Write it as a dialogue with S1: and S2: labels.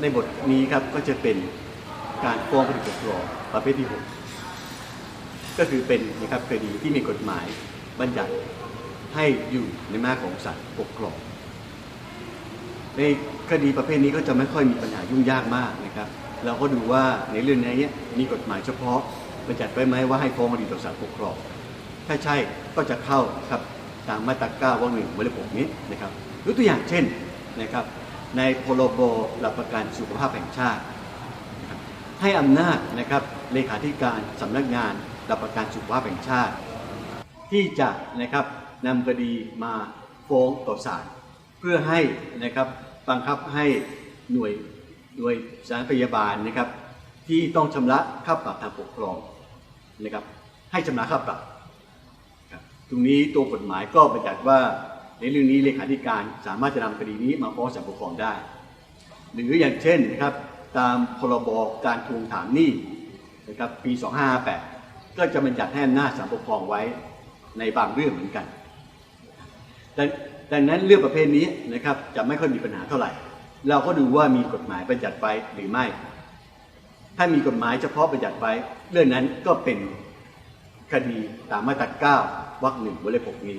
S1: ในบทนี้ครับก็จะเป็นการฟ้องคดีปกครองประเภทที่หกก็คือเป็นนะครับคดีที่มีกฎหมายบัญญัติให้อยู่ในหน้าของศาลปกครอง ในคดีประเภทนี้ก็จะไม่ค่อยมีปัญหายุ่งยากมากนะครับเราก็ดูว่าในเรื่องนี้มีกฎหมายเฉพาะบัญญัติไว้ไหมว่าให้ฟ้องคดีต่อศาลปกครอง ถ้าใช่ก็จะเข้าครับตามมาตราก้าวรรคหนึ่งวรรคหกนี้นะครับยกตัวอย่างเช่นนะครับ ในพรบหลักประกันสุขภาพแห่งชาติ ให้อำนาจนะครับเลขาธิการสำนักงานหลักประกันสุขภาพแห่งชาติ ที่จะนะครับนำคดีมาฟ้องต่อศาลเพื่อให้นะครับบังคับให้หน่วยหน่วยสารพยาบาลนะครับที่ต้องชำระค่าปรับทางปกครองนะครับให้ชำระค่าปรับครับตรงนี้ตัวกฎหมายก็บัญญัติว่า ในเรื่องนี้เลขาธิการสามารถจะนำคดีนี้มาฟ้องศาลปกครองได้ หรืออย่างเช่นนะครับตามพรบการทวงถามหนี้นะครับปี 2558 ก็จะบัญญัติให้อำนาจศาลปกครองไว้ในบางเรื่องเหมือนกันดังดังนั้นเรื่องประเภทนี้นะครับจะไม่ค่อยมีปัญหาเท่าไหร่ เราก็ดูว่ามีกฎหมายบัญญัติไว้หรือไม่ ถ้ามีกฎหมายเฉพาะบัญญัติไว้ เรื่องนั้นก็เป็นคดีตามมาตรา9วรรคหนึ่งวรรคหกนี้